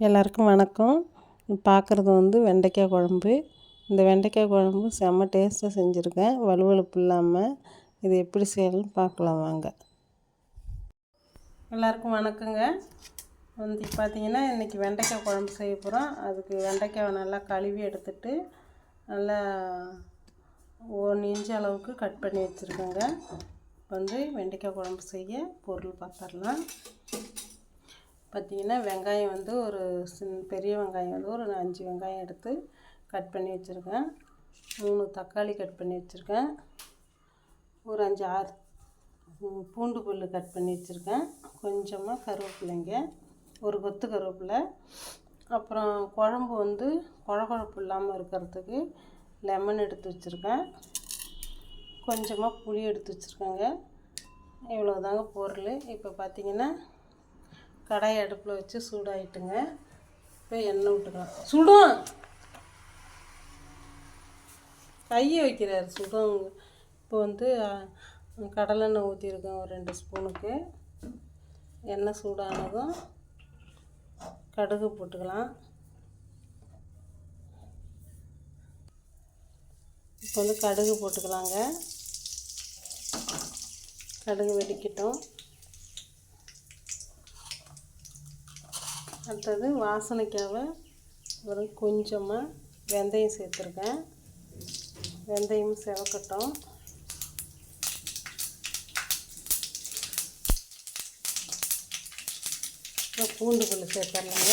எல்லாருக்கும் வணக்கம். பார்க்குறது வந்து வெண்டைக்காய் குழம்பு. இந்த வெண்டைக்காய் குழம்பு செம்ம டேஸ்ட்டாக செஞ்சுருக்கேன். வலுவலுப்பு இல்லாமல் இது எப்படி செய்யணும்னு பார்க்கலாம் வாங்க. எல்லாருக்கும் வணக்கங்க. வந்து பார்த்தீங்கன்னா இன்றைக்கி வெண்டைக்காய் குழம்பு செய்ய போகிறோம் அதுக்கு வெண்டைக்காயை நல்லா கழுவி எடுத்துட்டு நல்லா ஒன்று இன்ச்சு அளவுக்கு கட் பண்ணி வச்சுருக்கோங்க. வந்து வெண்டைக்காய் குழம்பு செய்ய பொருள் பார்த்துடலாம். பார்த்திங்கன்னா வெங்காயம் வந்து ஒரு சின் பெரிய வெங்காயம் வந்து ஒரு அஞ்சு வெங்காயம் எடுத்து கட் பண்ணி வச்சுருக்கேன். மூணு தக்காளி கட் பண்ணி வச்சுருக்கேன். ஒரு அஞ்சு ஆறு பூண்டு புல் கட் பண்ணி வச்சுருக்கேன். கொஞ்சமாக கருவேப்பிலைங்க ஒரு கொத்து கருவேப்பிலை. அப்புறம் குழம்பு வந்து குழகுழப்பு இல்லாமல் இருக்கிறதுக்கு லெமன் எடுத்து வச்சுருக்கேன். கொஞ்சமாக புளி எடுத்து வச்சுருக்கேங்க. இவ்வளோதாங்க பொருள். இப்போ பார்த்திங்கன்னா கடாய் அடுப்பில் வச்சு சூடாயிட்டுங்க. இப்போ எண்ணெய் விட்டுக்கலாம் சுடும். கையை வைக்கிறார் சுடும். இப்போ வந்து கடலெண்ணெய் ஊற்றிருக்கேன் ஒரு ரெண்டு ஸ்பூனுக்கு. எண்ணெய் சூடானதும் கடுகு போட்டுக்கலாம். இப்போ வந்து கடுகு போட்டுக்கலாங்க. கடுகு வெடிக்கட்டும். அடுத்தது வாசனைக்காக ஒரு கொஞ்சமாக வெந்தயம் சேர்த்துருக்கேன். வெந்தயம் செவக்கட்டும். பூண்டு புல் சேர்த்துடலாங்க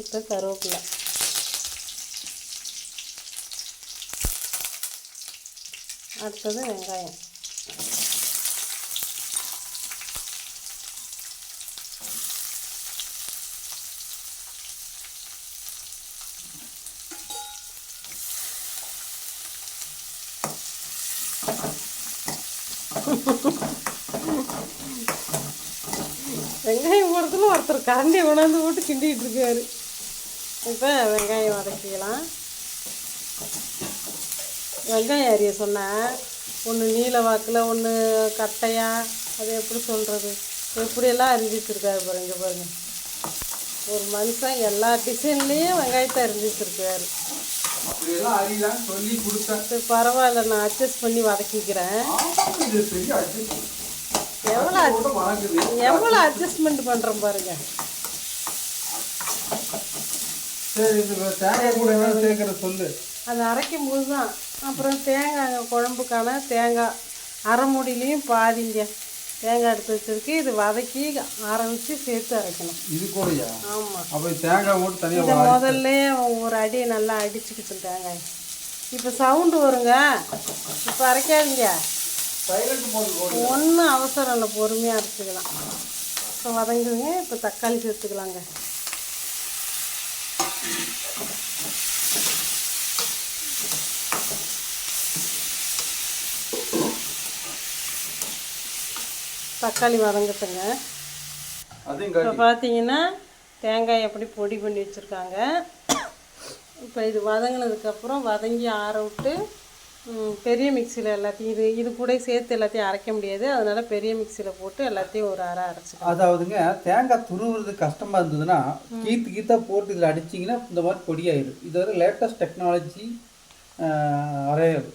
இப்போ கருவேப்பிலை. அடுத்தது வெங்காயம். வெங்காயம் போடுறதுல ஒருத்தர் கரண்டியை கொண்டாந்து போட்டு கிண்டிகிட்டு இருக்காரு. இப்போ வெங்காயம் வதக்கிக்கலாம். வெங்காயம் அறிய சொன்னேன் ஒன்று நீல வாக்கில் ஒன்று கட்டையாக அது எப்படி சொல்கிறது எப்படியெல்லாம் அறிஞ்சு வச்சுருக்காரு பாருங்க பாருங்கள் ஒரு மனுஷன் எல்லா டிசைன்லேயும் வெங்காயத்தை அறிஞ்சு வச்சுருக்காரு பரவாயில்ல நான் அட்ஜஸ்ட் பண்ணி வதக்கிக்கிறேன். எவ்வளோ எவ்வளோ அட்ஜஸ்ட்மெண்ட் பண்ணுறோம் பாருங்க. சொல்லு. அது அரைக்கும் போது தான். அப்புறம் தேங்காய் குழம்புக்கான தேங்காய் அரை முடிலையும் பாதிங்க தேங்காய் எடுத்து வச்சிருக்கு. இது வதக்கி ஆரம்பித்து சேர்த்து அரைக்கணும். இது கூடயா? ஆமாம் அப்போ தேங்காய் போட்டு தனியாக இதை முதல்ல ஒரு அடி நல்லா அடிச்சுக்கிட்டு தேங்காய். இப்போ சவுண்டு வருங்க. இப்போ அரைக்காதீங்க. ஒன்றும் அவசரம் இல்லை. பொறுமையாக அரைச்சிக்கலாம். இப்போ வதங்குங்க இப்போ தக்காளி சேர்த்துக்கலாங்க. தக்காளி வதங்கட்டுங்க. இப்போ பார்த்தீங்கன்னா தேங்காய் எப்படி பொடி பண்ணி வச்சுருக்காங்க. இப்போ இது வதங்கினதுக்கப்புறம் வதங்கி ஆற விட்டு பெரிய மிக்சியில் எல்லாத்தையும் இது இது கூட சேர்த்து எல்லாத்தையும் அரைக்க முடியாது. அதனால் பெரிய மிக்சியில் போட்டு எல்லாத்தையும் ஒரு அரை அரைச்சிக்கலாம் அதாவதுங்க தேங்காய் துருவுறது கஷ்டமாக இருந்ததுன்னா கீத்து கீத்தா போட்டு இதில் அடிச்சிங்கன்னா இந்த மாதிரி பொடியாயிடும் இது ஒரு லேட்டஸ்ட் டெக்னாலஜி அரையாது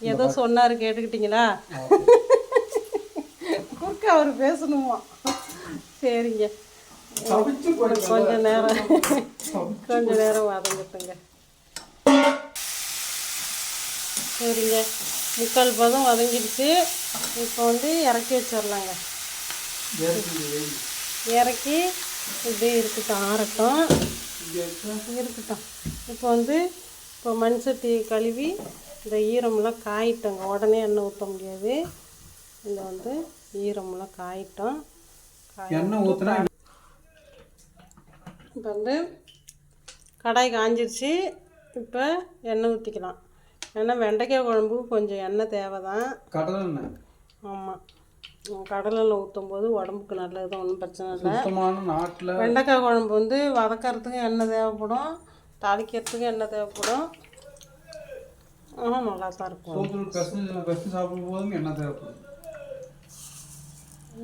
ஏதோ சொன்னார் கேட்டுக்கிட்டீங்களா? அவர் பேசணுமா? சரிங்க. கொஞ்ச நேரம். கொஞ்ச நேரம் வதங்கட்டுங்க. சரிங்க. முக்கால் பதம் வதங்கிடுச்சு. இப்போ வந்து இறக்கி வச்சிடலாங்க. இறக்கி இப்படியே இருக்கட்டும் ஆறட்டும். இருக்கட்டும். இப்போ வந்து இப்போ மண் சட்டி கழுவி இந்த ஈரமெல்லாம் காயிட்டோங்க. உடனே எண்ணெய் ஊற்ற முடியாது. இந்த வந்து ஈரமெல்லாம் காயிட்டோம். எண்ணெய் ஊற்றினா இப்போ வந்து கடாய் காஞ்சிருச்சு. இப்போ எண்ணெய் ஊற்றிக்கலாம் ஏன்னா வெண்டைக்காய் குழம்பு கொஞ்சம் எண்ணெய் தேவை தான் கடலை எண்ணெய். ஆமாம் கடலில் ஊற்றும் போது உடம்புக்கு நல்லது தான் ஒன்றும் பிரச்சனை இல்லை. சுத்தமான நாட்டில் வெண்டைக்காய் குழம்பு வந்து வதக்கிறதுக்கு எண்ணெய் தேவைப்படும். தாளிக்கிறதுக்கு எண்ணெய் தேவைப்படும். ஆனால் நல்லா தான் இருக்கும் சாப்பிடும் போதும் எண்ணெய் தேவைப்படும்.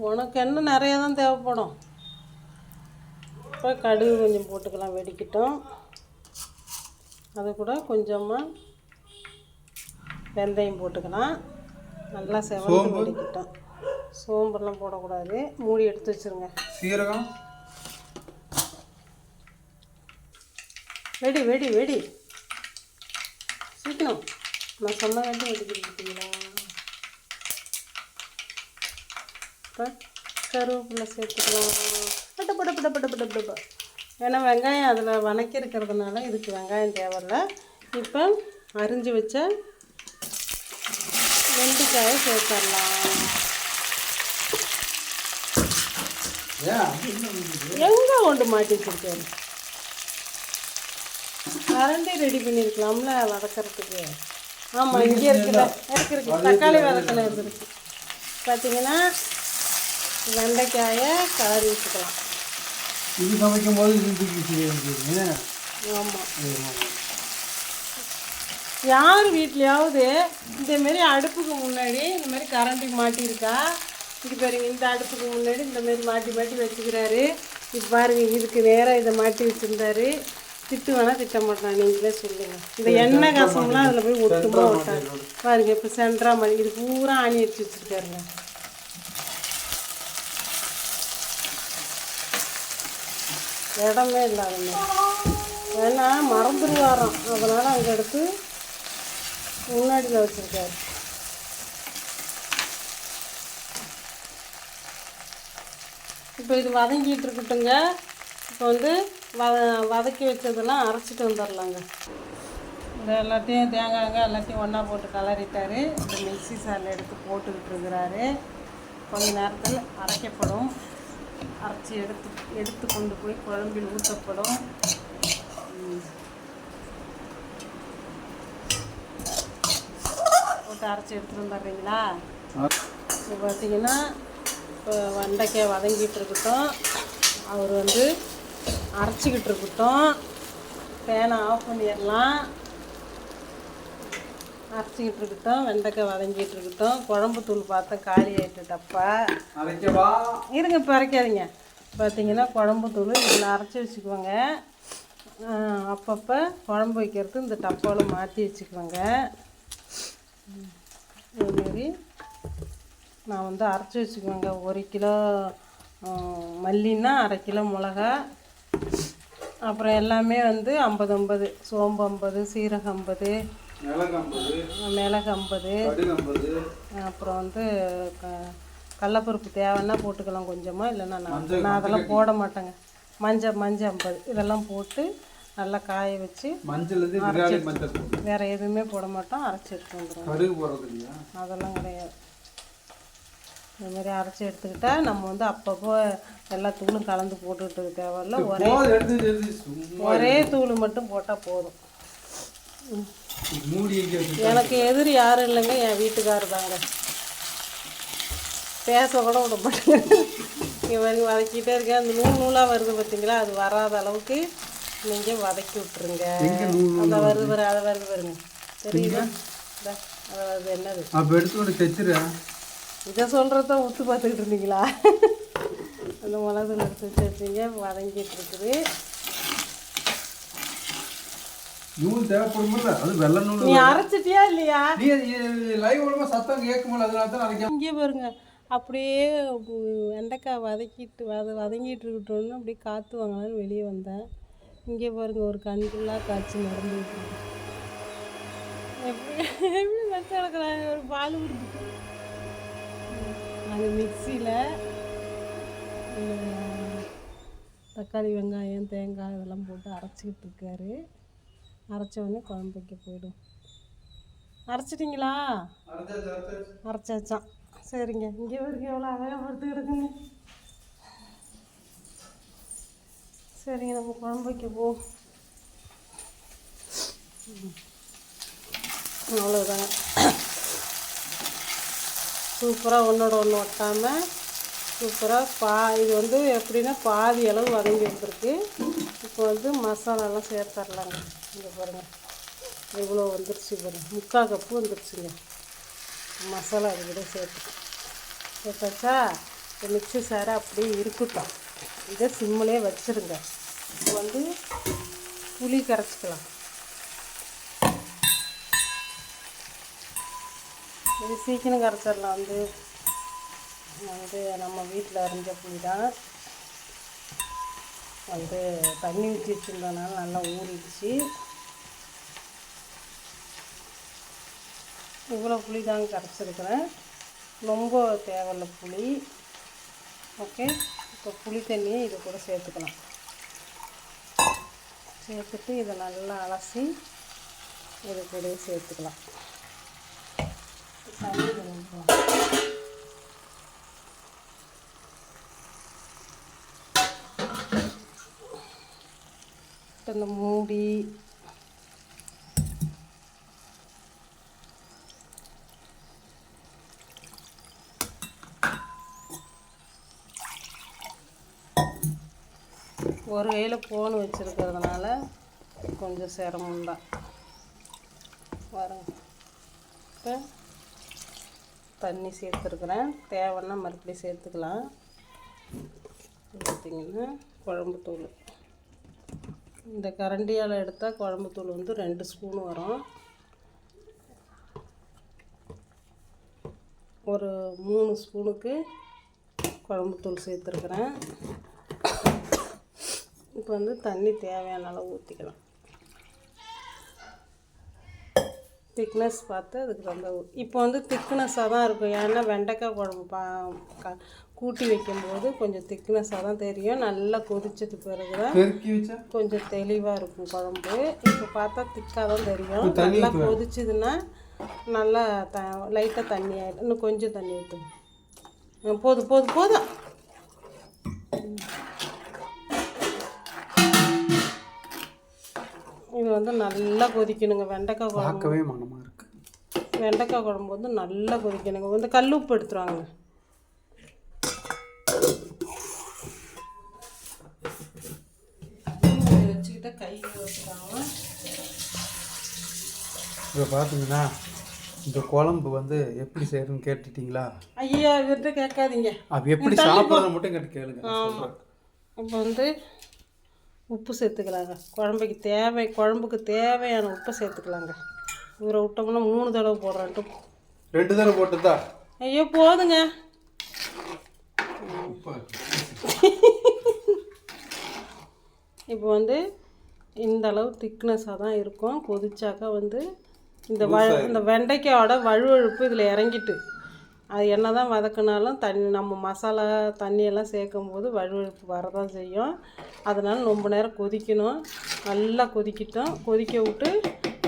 உனக்கு என்ன நிறையா தான் தேவைப்படும். இப்போ கடுகு கொஞ்சம் போட்டுக்கலாம் வெடிக்கட்டும். அது கூட கொஞ்சமாக வெந்தயம் போட்டுக்கலாம். நல்லா செவந்து? வெடிக்கட்டும். சோம்பெல்லாம் போடக்கூடாது. மூடி எடுத்து வச்சுருங்க. சீரகம்? வெடி வெடி வெடி. சீக்கிரம். நான் சொன்ன வேண்டி வெடிக்கிட்டீங்களா இப்போ கருவேப்பிலை சேர்த்துக்கலாம். பட்ட பட்ட பட்ட பட்ட பட்ட பட்ட. ஏன்னா வெங்காயம் அதில் வணக்கி இருக்கிறதுனால இதுக்கு வெங்காயம் தேவையில்ல. இப்போ அரிஞ்சு வச்ச வெண்டைக்காயை சேர்த்துடலாம். எங்கே கொண்டு மாட்டி வச்சிருக்காரு? கரண்டி ரெடி பண்ணியிருக்கலாம்ல வதக்கறதுக்கு. ஆமாம் இங்கே இருக்குல்ல. இருக்கு இருக்கு. தக்காளி வதக்கல இருந்துருக்கு. பார்த்தீங்கன்னா வெண்டைக்காயை கலரி வச்சுக்கலாம். இது சமைக்கும் போது இது தூக்கி செய்யுங்க ஆமாம் யார் வீட்லையாவது இதேமாரி அடுப்புக்கு முன்னாடி இந்த மாதிரி கரண்டி மாட்டியிருக்கா? இது பாருங்க இந்த அடுப்புக்கு முன்னாடி இந்த மாதிரி மாட்டி மாட்டி வச்சுக்கிறாரு. இது பாருங்க இதுக்கு நேராக இதை மாட்டி வச்சுருந்தாரு. திட்டு வேணா திட்ட மாட்டான் நீங்களே சொல்லுங்க. இந்த எண்ணெய் காசம்லாம் அதில் போய் ஒட்டுமா ஒட்டாது. பாருங்க இப்போ சென்ட்ரா மாதிரி இது பூரா ஆணி அடிச்சு வச்சுருக்காருங்க. இடமே இல்லாத ஏன்னா மறந்துடுவாராம் அதனால் அங்கே எடுத்து முன்னாடியில் வச்சுருக்காரு. இப்போ இது வதங்கிட்டு இருக்கட்டுங்க. இப்போ வந்து வத வதக்கி வச்சதெல்லாம் அரைச்சிட்டு வந்துடலாங்க இந்த எல்லாத்தையும் தேங்காய்ங்க எல்லாத்தையும் ஒன்றா போட்டு கலரிட்டார். இந்த மிக்சி சாரில் எடுத்து போட்டுக்கிட்டு இருக்கிறாரு. கொஞ்ச நேரத்தில் அரைக்கப்படும். அரைச்சி எடுத்து எடுத்து கொண்டு போய் குழம்பில் ஊற்றப்படும். போட்டு அரைச்சி எடுத்துகிட்டு வந்துடுறீங்களா? இப்போ பார்த்தீங்கன்னா இப்போ வெண்டைக்காய் வதங்கிட்டு இருக்கட்டும். அவர் வந்து அரைச்சிக்கிட்டு இருக்கட்டும். பேனை ஆஃப் பண்ணிடலாம். அரைச்சிக்கிட்டு இருக்கட்டும் வெண்டைக்காய் வதங்கிட்டு இருக்கட்டும் குழம்பு தூள் பார்த்தா காலி ஆகிட்டு டப்பா. இருங்க இப்போ அரைக்காதீங்க. பார்த்தீங்கன்னா குழம்பு தூள் இதில் அரைச்சி வச்சுக்குவோங்க. அப்பப்போ குழம்பு வைக்கிறது இந்த டப்பாவில் மாற்றி வச்சுக்குவோங்க. இதேமாரி நான் வந்து அரைச்சி வச்சுக்குவேங்க. ஒரு கிலோ மல்லின்னா அரை கிலோ மிளகா. அப்புறம் எல்லாமே வந்து ஐம்பது ஐம்பது சோம்பு ஐம்பது சீரகம் ஐம்பது மிளகு ஐம்பது அப்புறம் வந்து கடலப்பருப்பு தேவைன்னா போட்டுக்கலாம் கொஞ்சமாக இல்லைன்னா நான் நான் அதெல்லாம் போட மாட்டேங்க. மஞ்சள் மஞ்சள் ஐம்பது இதெல்லாம் போட்டு நல்லா காய வச்சு. வேறு எதுவுமே போட மாட்டோம் அரைச்சி எடுத்து வந்துடுவோம். கடுகு போடுறது இல்லையா? அதெல்லாம் கிடையாது. இந்த மாதிரி அரைச்சி எடுத்துக்கிட்டா நம்ம வந்து அப்பப்போ எல்லா தூளும் கலந்து போட்டுக்கிட்டு தேவையில்ல ஒரே ஒரே தூள் மட்டும் போட்டால் போதும். வச்சு எனக்கு எதிரி யாரும் இல்லைங்க என் வீட்டுக்காரர் தாங்க. பேச கூட விட மாட்டேங்க இவங்க வதக்கிட்டே இருக்கேன் அந்த நூல் நூலாக வருது பார்த்தீங்களா அது வராத அளவுக்கு நீங்கள் வதக்கி விட்டுருங்க. அந்த வருது? வரு அதை வருது வருங்க தெரியுதா? இந்தா, அது வருது. என்னது? அப்போ எடுத்து கொண்டு தைச்சிரு. இதை சொல்கிறத உத்து பார்த்துக்கிட்டு இருந்தீங்களா? அந்த மிளகுல எடுத்து வச்சு வச்சிங்க வதங்கிட்டு இருக்குது. நூல் தேவைப்படுமில்ல அது வெள்ளை நூல் நீ அரைச்சிட்டியா இல்லையா? நீ லைவ் மூலமா சத்தம் கேட்கும்போது அதனால தான் அரைக்க இங்கே பாருங்க. அப்படியே வெண்டைக்காய் வதக்கிட்டு வத வதங்கிட்டு இருக்கட்டும்னு அப்படியே காற்று வாங்கலாம்னு வெளியே வந்தேன். இங்கே பாருங்க ஒரு கண்குள்ளாக காய்ச்சி நடந்துகிட்டு இருக்கு. எப்படி எப்படி வச்சு கிடக்குறாங்க ஒரு பால் கொடுத்துட்டு நாங்கள் மிக்சியில் தக்காளி வெங்காயம் தேங்காய் இதெல்லாம் போட்டு அரைச்சிக்கிட்டு இருக்காரு. அரைச்ச உடனே குழம்பு வைக்க போயிடும். அரைச்சிட்டிங்களா? அரைச்சாச்சான் சரிங்க. இங்கே வரைக்கும் எவ்வளோ அழகாக படுத்து கிடக்குங்க சரிங்க நம்ம குழம்பு வைக்க போவோம். அவ்வளோதான் அவ்வளோதாங்க சூப்பராக ஒன்றோட ஒன்று ஒட்டாமல் சூப்பராக பா இது வந்து எப்படின்னா பாதி அளவு வதங்கி வந்திருக்கு. இப்போ வந்து மசாலாலாம் சேர்த்துடலாங்க இங்கே பாருங்கள் இவ்வளோ வந்துருச்சு பாருங்க முக்கால் கப்பு வந்துருச்சுங்க. மசாலா அது கூட சேர்த்து. சேர்த்தாச்சா இப்போ மிக்ஸி சாரை அப்படியே இருக்கட்டும். இதை சிம்மிலே வச்சுருங்க. இப்போ வந்து புளி கரைச்சிக்கலாம். இது சீக்கிரம் கரைச்சிடலாம் வந்து. வந்து நம்ம வீட்டில் அரிஞ்ச புளி தான். வந்து தண்ணி ஊற்றி வச்சுருந்ததுனால நல்லா ஊறிடுச்சு. இவ்வளோ புளி தாங்க கரைச்சிருக்கிறேன். ரொம்ப தேவையில்ல புளி. ஓகே? இப்போ புளி தண்ணியை இது கூட சேர்த்துக்கலாம். சேர்த்துட்டு இதை நல்லா அலசி இது கூட சேர்த்துக்கலாம். தண்ணி கொஞ்சம் இப்போ இந்த மூடி. ஒரு கையில் ஃபோன் வச்சுருக்கிறதுனால கொஞ்சம் சிரமம் தான். வரேங்க இப்போ தண்ணி சேர்த்துருக்குறேன். தேவைன்னா மறுபடியும் சேர்த்துக்கலாம். பார்த்திங்கன்னா குழம்புத்தூள் இந்த கரண்டியால் எடுத்தால் குழம்புத்தூள் வந்து ரெண்டு ஸ்பூன் வரும். ஒரு மூணு ஸ்பூனுக்கு குழம்புத்தூள் சேர்த்துருக்குறேன். இப்போ வந்து தண்ணி தேவையான அளவு ஊற்றிக்கலாம். திக்னஸ் பார்த்து அதுக்கு ரொம்ப இப்போ வந்து திக்னஸாக தான் இருக்கும். ஏன்னா வெண்டைக்காய் குழம்பு பா க- கூட்டி வைக்கும்போது கொஞ்சம் திக்னஸாக தான் தெரியும். நல்லா கொதிச்சது பிறகு தான் கொஞ்சம் தெளிவாக இருக்கும் குழம்பு. இப்போ பார்த்தா திக்காக தான் தெரியும். நல்லா? கொதிச்சுதுன்னா நல்லா த லைட்டாக தண்ணி ஆகிடும் இன்னும் கொஞ்சம் தண்ணி ஊற்றுங்க போதும் போதும் போதும். வந்து நல்லா கொதிக்கணுங்க. வெண்டைக்காய் குழம்பு. பார்க்கவே மனமாக இருக்கு. வெண்டைக்காய் குழம்பு வந்து நல்லா கொதிக்கணுங்க. வந்து கல் உப்பு எடுத்துருவாங்க. வச்சுக்கிட்ட கை வச்சுக்காம. இப்போ பார்த்தீங்கன்னா இந்த குழம்பு வந்து எப்படி செய்யறதுன்னு கேட்டுட்டீங்களா? ஐயா இவர்கிட்ட கேட்காதீங்க. அது எப்படி சாப்பிட்றத மட்டும் கேட்டு கேளுங்க. இப்போ வந்து உப்பு சேர்த்துக்கலாங்க. குழம்புக்கு தேவை குழம்புக்கு தேவையான உப்பை சேர்த்துக்கலாங்க. இவரை விட்டோம்னா மூணு தடவை போடுறான்ட்டு ரெண்டு தடவை போட்டுதா? ஐயோ போதுங்க. இப்போ வந்து இந்த அளவு திக்னஸாக தான் இருக்கும். கொதிச்சாக்கா வந்து இந்த வ இந்த வெண்டைக்காயோட வழுவழுப்பு இதில் இறங்கிட்டு அது என்ன தான் வதக்குனாலும் தண்ணி நம்ம மசாலா தண்ணியெல்லாம் சேர்க்கும் போது வழுவழுப்பு வரதான் செய்யும். அதனால் ரொம்ப நேரம் கொதிக்கணும். நல்லா கொதிக்கிட்டோம். கொதிக்க விட்டு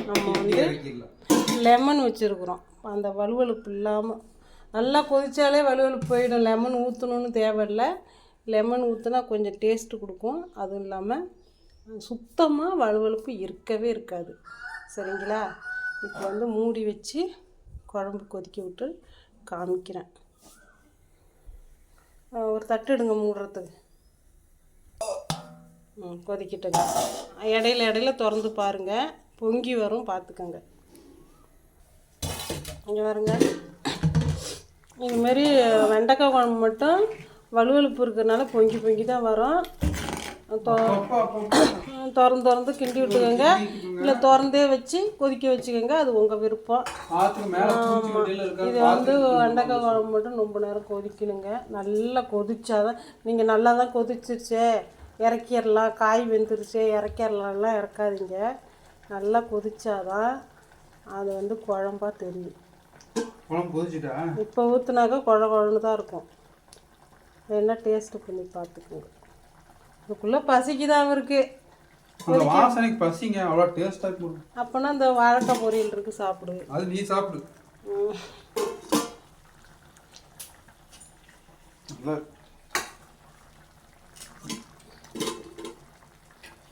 நம்ம வந்து லெமன் வச்சுருக்குறோம். அந்த வலுவழுப்பு இல்லாமல் நல்லா கொதித்தாலே வலுவலுப்பு போயிடும். லெமன் ஊற்றணுன்னு தேவையில்லை. லெமன் ஊற்றினா கொஞ்சம் டேஸ்ட்டு கொடுக்கும். அதுவும் இல்லாமல் சுத்தமாக வலுவலுப்பு இருக்கவே இருக்காது. சரிங்களா? இப்போ வந்து மூடி வச்சு குழம்பு கொதிக்க விட்டு காமிக்கிறேன். ஒரு தட்டு எடுங்க மூடுறதுக்கு. ம் கொதிக்கட்டுங்க. இடையில இடையில திறந்து பாருங்கள் பொங்கி வரும் பார்த்துக்கோங்க. இங்கே வருங்க இதுமாரி வெண்டைக்காய் குழம்பு மட்டும் வலுவலுப்பு இருக்கிறதுனால பொங்கி பொங்கி தான் வரும். திறந்து திறந்து கிண்டி விட்டுக்கோங்க. இல்லை திறந்தே வச்சு கொதிக்க வச்சுக்கோங்க. அது உங்கள் விருப்பம். இது வந்து வெண்டைக்காய் குழம்பு மட்டும் ரொம்ப நேரம் கொதிக்கணுங்க. நல்லா கொதிச்சாதான் நீங்கள் நல்லா தான் கொதிச்சிருச்சே. இறக்கிடலாம். காய் வெந்துருச்சே இறக்கிடலாம்லாம் இறக்காதீங்க. நல்லா கொதிச்சாதான் அது வந்து குழம்பா தெரியும். குழம்பு இப்போ ஊற்றுனாக்கா குழ குழன்னு தான் இருக்கும். என்ன டேஸ்ட்டு பண்ணி பார்த்துக்கோங்க இதுக்குள்ளே பசிக்குதான் அவருக்கு அந்த வாசனைக்கு பசிங்க அவ்வளோ டேஸ்ட்டாக போடும் அப்போனா இந்த வாழைக்காய் பொரியல் இருக்குது சாப்பிடு. அது நீ சாப்பிடு. இருக்கு.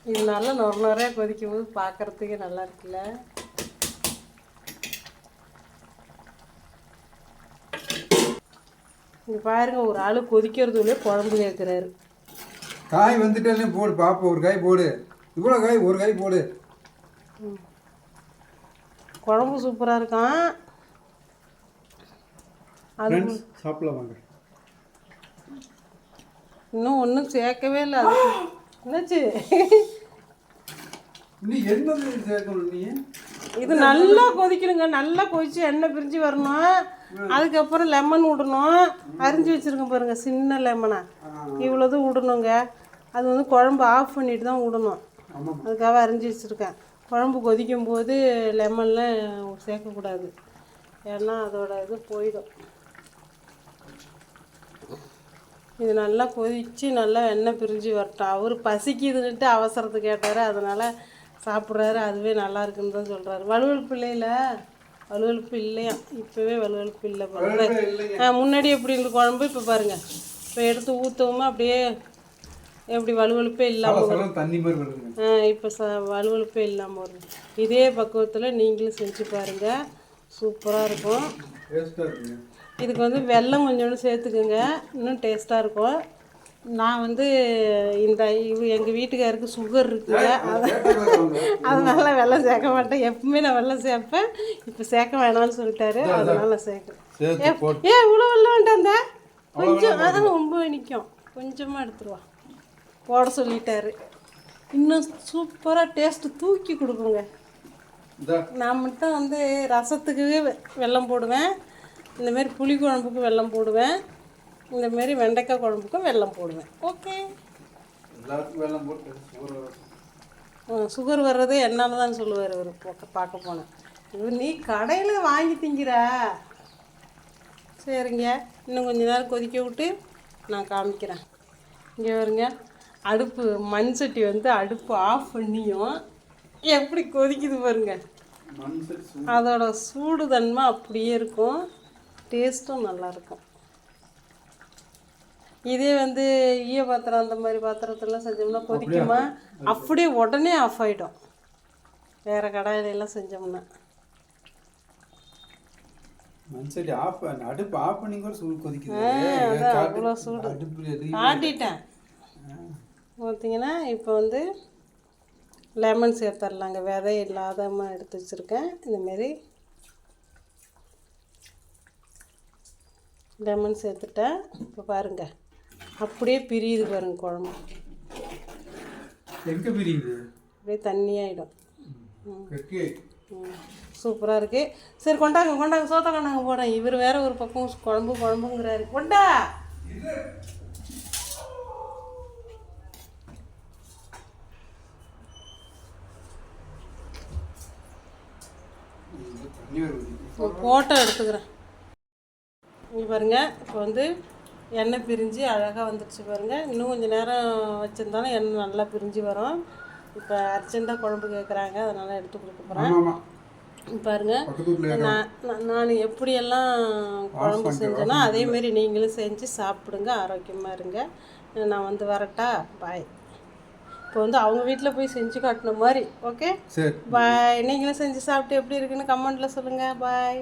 இது நல்லா நொற நொறையா கொதிக்கும் போது பார்க்கறதுக்கே நல்லா இருக்குல்ல? இங்க பாருங்க ஒரு ஆள் கொதிக்கிறதுலே குழம்பு கேட்குறாரு காய் வந்துட்டே போடு பாப்பா ஒரு காய் போடு. இவ்வளோ காய் ஒரு காய் போடு. குழம்பு சூப்பராக இருக்கான் அது சாப்பிடலாம் வாங்க. இன்னும் ஒன்றும் சேர்க்கவே இல்லை. அது என்னாச்சு? நீ என்னது சேர்க்கணும் நீ? இது நல்லா கொதிக்கணுங்க. நல்லா கொதிச்சு எண்ணெய் பிரிஞ்சு வரணும். அதுக்கப்புறம் லெமன் விடணும். அரிஞ்சு வச்சுருக்கேன் பாருங்க சின்ன லெமனை இவ்வளோது விடணுங்க. அது வந்து குழம்பு ஆஃப் பண்ணிட்டு தான் விடணும் அதுக்காக அரிஞ்சு வச்சுருக்கேன். குழம்பு கொதிக்கும் போது லெமன்லாம் சேர்க்கக்கூடாது. ஏன்னா அதோட இது போயிடும். இது நல்லா கொதித்து நல்லா எண்ணெய் பிரிஞ்சு வரட்டும். அவர் பசிக்குதுன்னுட்டு அவசரத்துக்கு கேட்டார். அதனால் சாப்பிட்றாரு. அதுவே நல்லா இருக்குன்னு தான் சொல்கிறாரு வலுவழுப்பு இல்லையில? வலுவழுப்பு இல்லையா இப்போவே வலுவழுப்பு இல்லை பாருங்க முன்னாடி எப்படி இருந்து குழம்பு? இப்போ பாருங்கள் இப்போ எடுத்து ஊற்றவும் அப்படியே எப்படி வலுவழுப்பே இல்லாமல் தண்ணி மாதிரி இப்போ ச வலுவழுப்பே இல்லாமல் வரும். இதே பக்குவத்தில் நீங்களும் செஞ்சு பாருங்கள் சூப்பராக இருக்கும். இதுக்கு வந்து வெல்லம் கொஞ்சோண்டு சேர்த்துக்குங்க. இன்னும் டேஸ்ட்டாக இருக்கும். நான் வந்து இந்த இவ எங்கள் வீட்டுக்காருக்கு சுகர் இருக்குங்க. அதனால வெல்லம் சேர்க்க மாட்டேன். எப்பவுமே நான் வெல்லம் சேர்ப்பேன். இப்போ சேர்க்க வேணாம்னு சொல்லிட்டாரு. அதனால சேர்க்குறேன் சேர்த்து போட்டு. ஏ இவ்வளோ வெல்லம் வேண்டாந்த கொஞ்சம் அதான் ரொம்ப நிற்கும் கொஞ்சமாக எடுத்துருவா. போட சொல்லிட்டாரு. இன்னும் சூப்பராக டேஸ்ட்டு தூக்கி கொடுக்குங்க. நான் மட்டும் வந்து ரசத்துக்கு வெ- வெல்லம் போடுவேன். இந்த மாதிரி புளி குழம்புக்கு வெல்லம் போடுவேன். இந்த மாதிரி வெண்டைக்காய் குழம்புக்கும் வெல்லம் போடுவேன். ஓகே. வெள்ளம் சுகர் வர்றது என்னால் தான் சொல்லுவார் இவர் பார்க்க போனேன் இவர் நீ கடையில் வாங்கி திங்கிற. சரிங்க. இன்னும் கொஞ்ச நேரம் கொதிக்க விட்டு நான் காமிக்கிறேன். இங்கே வருங்க அடுப்பு மண் சட்டி வந்து அடுப்பு ஆஃப் பண்ணியும் எப்படி கொதிக்குது பாருங்க. அதோட சூடு. தன்மை அப்படியே இருக்கும். டேஸ்ட்டும் நல்லாயிருக்கும் இதே வந்து ஈய பாத்திரம் அந்த மாதிரி பாத்திரத்துலாம் செஞ்சோம்னா கொதிக்குமா? அப்படியே உடனே ஆஃப் ஆகிடும் வேறு கடாயிலெல்லாம் செஞ்சோம்னா. மண் சட்டி ஆஃப் அடுப்பு ஆஃப் பண்ணி கூட சூடு கொதிக்குது. அவ்வளோ சூடு. ஆட்டிட்டேன். பார்த்தீங்கன்னா இப்போ வந்து லெமன் சேர்த்துடலாங்க விதை இல்லாதமா எடுத்து வச்சுருக்கேன். இந்தமாரி லெமன் சேர்த்துட்டேன் இப்போ பாருங்க. அப்படியே பிரியுது பாருங்க குழம்பு. எங்க பிரியுது? அப்படியே தண்ணியாயிடும் கெக்கே சூப்பராக இருக்குது சரி கொண்டாங்க கொண்டாங்க சோத்த கொண்டாங்க போடேன் இவர் வேற ஒரு பக்கம் குழம்பு குழம்புங்கிறாரு. கொண்டா இது தண்ணி வருது ஃபோட்டோ எடுத்துக்கிறேன். இங்கே பாருங்க இப்போ வந்து எண்ணெய் பிரிஞ்சு அழகாக வந்துடுச்சு பாருங்க. இன்னும் கொஞ்சம் நேரம் வச்சுருந்தாலும் எண்ணெய் நல்லா பிரிஞ்சு வரும். இப்போ அர்ஜெண்ட்டாக குழம்பு கேட்குறாங்க அதனால் எடுத்து கொடுக்க போகிறேன் பாருங்க நான் நான் எப்படியெல்லாம் குழம்பு செஞ்சேனோ அதேமாரி நீங்களும் செஞ்சு சாப்பிடுங்க ஆரோக்கியமாக இருங்க. நான் வந்து வரட்டா பாய் இப்போ வந்து அவங்க வீட்டில் போய் செஞ்சு காட்டின மாதிரி ஓகே சரி. பாய் நீங்களும் செஞ்சு சாப்பிட்டு எப்படி இருக்குன்னு கமெண்ட்டில் சொல்லுங்கள் பாய்